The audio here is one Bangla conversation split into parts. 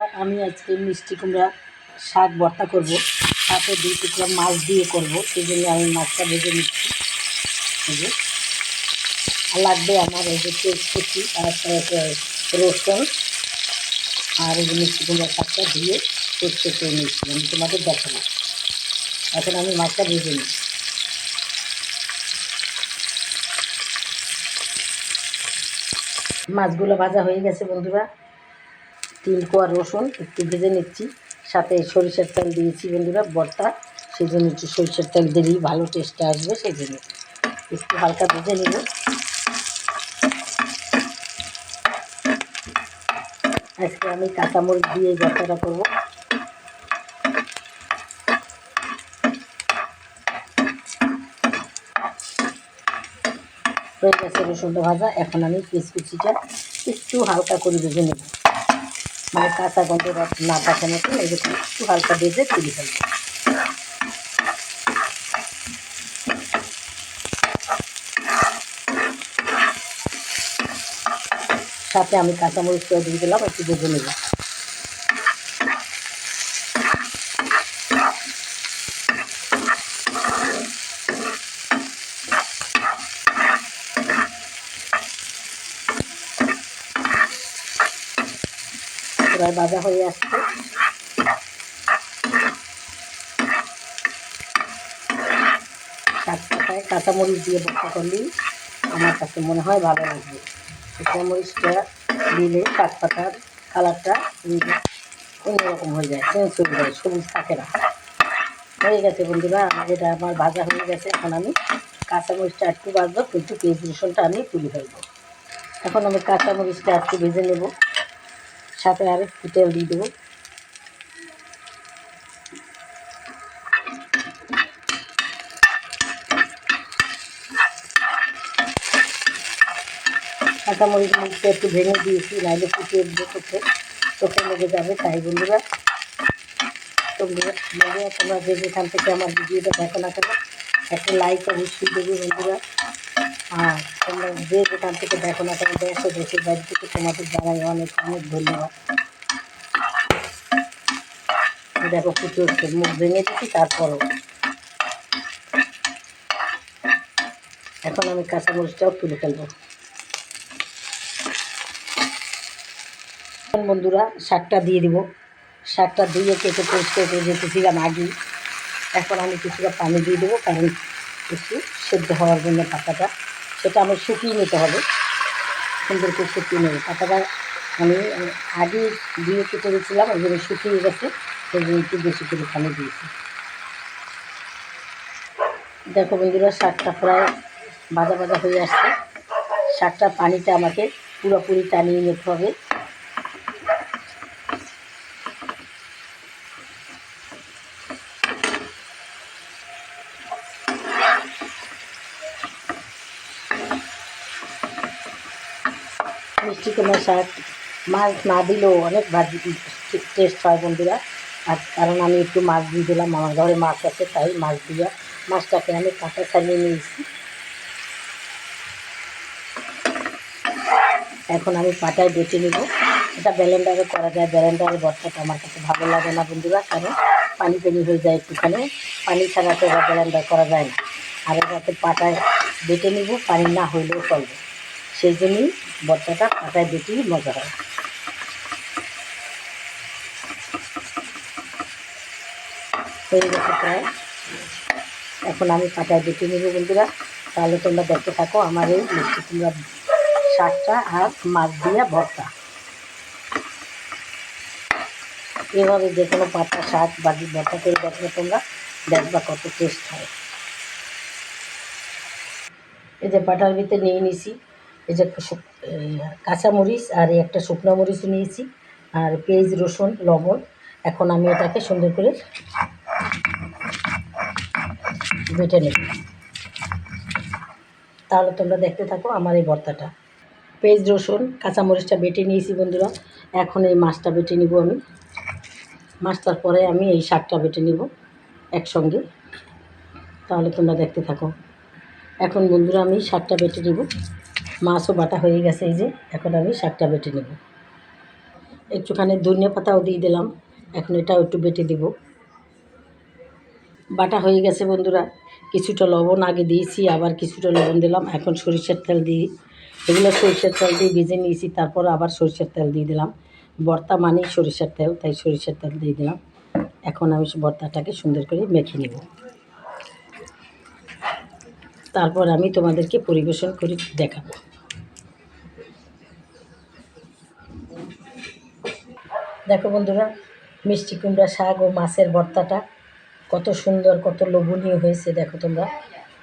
আমি আজকে মিষ্টি কুমড়া শাক ভর্তা করব। সাথে দুই টুকরা মাছ দিয়ে করব। সেই জন্য আমি মাছটা ভেজে নিচ্ছি। আর লাগবে আমার এই যে তেজকুচি আর রসুন। আর এই মিষ্টি কুমড়া শাকটা দিয়ে পেস্ট করে নিচ্ছি। আমি তোমাদের দেখাবো। এখন আমি মাছটা ভেজে নিই মাছগুলো ভাজা হয়ে গেছে বন্ধুরা। তিল, কোয়া, রসুন একটু ভেজে নিচ্ছি। সাথে সরিষার তেল দিয়েছি বন্ধুরা ভর্তা সেই জন্য একটু সরিষার তেল দিলেই ভালো টেস্ট আসবে সেই জন্য একটু হালকা ভেজে নেব। আজকে আমি কাঁচামরিচ দিয়ে ভর্তাটা করব। হয়ে গেছে রসুনটা ভাজা। এখন আমি কুচিটা একটু হালকা করে ভেজে নেব। মানে কাঁচা গন্ধ না কাঁচা মতো এরকম একটু হালকা ভেজে তুলে ফেলব। সাথে আমি কাঁচামরিচটাও দিয়ে দিলাম, একটু ভেজে নেব প্রায় ভাজা হয়ে আসছে। পাতায় কাঁচামরিচ দিয়ে ভর্তা করলেই আমার কাছে মনে হয় ভালো লাগবে। কাঁচামরিচটা দিলে শাক পাতার কালারটা অন্যরকম হয়ে যায়, চেঞ্জ হয়ে যায়, সবুজ থাকে না। হয়ে গেছে বন্ধুরা, আমার এটা আমার ভাজা হয়ে গেছে। এখন আমি কাঁচামরিচটা একটু ভাজবো কিন্তু পেঁয়াজ রসুনটা আমি তুলে ফেলব এখন আমি কাঁচামরিচটা একটু ভেজে নেব। সাথে আর একটু তেল দিয়ে দেবো। কাঁচামরিচ মুখটা একটু ভেঙে দিয়েছি নাহলে ফুটিয়ে চোখে চোখে লেগে যাবে। তাই বন্ধুরা তোমরা তোমরা যে যেখান থেকে আমার ভিডিওটা দেখো না কেন, একটা লাইক অবশ্যই দেবে বন্ধুরা। আর তোমরা যে যেখান থেকে দেখো না কেন, দেশে দেশের বাড়ি থেকে তোমাদের জানাই অনেক অনেক ধন্যবাদ। দেখো ফুটে উঠছে মুখ ভেঙে দিচ্ছি তারপরও। এখন আমি কাঁচামরিচটাও তুলে ফেলব। বন্ধুরা, শাকটা দিয়ে দিব। শাকটা ধুয়ে কেটে পরিষ্কার করে যেতেছিলাম আগেই এখন আমি কিছুটা পানি দিয়ে দেবো, কারণ একটু সেদ্ধ হওয়ার জন্য পাতাটা। সেটা আমার শুকিয়ে নিতে হবে। সুন্দর করে শুকিয়ে নেবে পাতাটা আমি আগে দিয়ে কেটে দিয়েছিলাম ওই জন্য শুকিয়ে গেছে। সেই জন্য একটু বেশি করে পানি দিয়েছি। দেখো বন্ধুরা, শাকটা প্রায় বাজা বাজা হয়ে আসছে। শাকটা পানিটা আমাকে পুরোপুরি টানিয়ে নিতে হবে। মিষ্টি কুমড়া শাক মাছ না দিলেও অনেক ভাজি টেস্ট হয় বন্ধুরা। আর কারণ আমি একটু মাছ দিয়ে দিলাম, আমার ঘরে মাছ আছে, তাই মাছ দিয়ে মাছটাকে আমি কাঁচা ছাড়িয়ে নিয়েছি। এখন আমি পাটায় বেটে নেব। এটা ব্যালেন্ডারে করা যায় ব্যালেন্ডারে ভর্তাটা আমার কাছে ভালো লাগে না বন্ধুরা, কারণ পানি পানি হয়ে যায় একটুখানি। পানি ছাড়া তো ব্যালেন্ডার করা যায় না। আর এটাতে পাটায় বেটে নিব, পানি না হইলেও চলবে। সেই জন্যই ভর্তাটা পাটায় বেটেই মজা হয়। এখন আমি পাটায় বেটে নেব বন্ধুরা। তাহলে তোমরা দেখতে থাকো আমার এই মিষ্টি কুমড়া শাকটা আর মাছ দিয়া ভর্তা। এভাবে যে কোনো পাতা, শাক, বাজি, ভর্তা করে দেখবে তোমরা দেখবা কত টেস্ট হয়। এই যে পাটার ভিতরে নিয়ে নিছি। এই যে এই কাঁচামরিচ আর এই একটা শুকনো মরিচ নিয়েছি আর পেঁয়াজ, রসুন, লবণ। এখন আমি এটাকে সুন্দর করে বেটে নেব। তাহলে তোমরা দেখতে থাকো আমার এই ভর্তাটা। পেঁয়াজ, রসুন, কাঁচামরিচটা বেটে নিয়েছি বন্ধুরা। এখন এই মাছটা বেটে নিব আমি। মাছটার পরে আমি এই শাকটা বেটে নিব একসঙ্গে। তাহলে তোমরা দেখতে থাকো। এখন বন্ধুরা আমি শাকটা বেটে নিব। মাছও বাটা হয়ে গেছে, এই যে এখন আমি শাকটা বেটে নেব। একটুখানি ধনিয়া পাতাও দিয়ে দিলাম, এখন এটাও একটু বেটে দিব। বাটা হয়ে গেছে বন্ধুরা, কিছুটা লবণ আগে দিয়েছি, আবার কিছুটা লবণ দিলাম, এখন সরিষার তেল দিই এগুলো সরিষার তেল দিয়ে ভেজে নিয়েছি, তারপর আবার সরিষার তেল দিয়ে দিলাম। বর্তা মানেই সরিষার তেল, তাই সরিষার তেল দিয়ে দিলাম। এখন আমি ভর্তাটাকে সুন্দর করে মেখে নেব। তারপর আমি তোমাদেরকে পরিবেশন করে দেখাবো। দেখো বন্ধুরা, মিষ্টি কুমড়া শাক ও মাছের ভর্তাটা কত সুন্দর, কত লোভনীয় হয়েছে, দেখো তোমরা।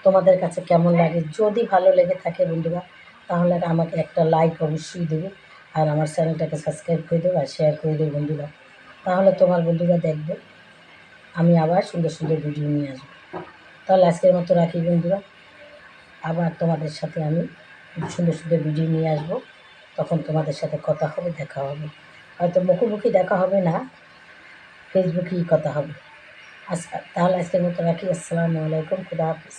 তোমাদের কাছে কেমন লাগে? যদি ভালো লেগে থাকে বন্ধুরা, তাহলে আমাকে একটা লাইক অবশ্যই দেবে আর আমার চ্যানেলটাকে সাবস্ক্রাইব করে দেবে আর শেয়ার করে দেবে বন্ধুরা। তাহলে তোমার বন্ধুরা দেখবে, আমি আবার সুন্দর সুন্দর ভিডিও নিয়ে আসব। তাহলে আজকের মতো রাখি বন্ধুরা। আবার তোমাদের সাথে আমি সুন্দর সুন্দর ভিডিও নিয়ে আসব। তখন তোমাদের সাথে কথা হবে, দেখা হবে। হয়তো মুখোমুখি দেখা হবে না ফেসবুকেই কথা হবে। আচ্ছা তাহলে আজকের মতো রাখি। আসসালামু আলাইকুম, খুদা হাফিজ।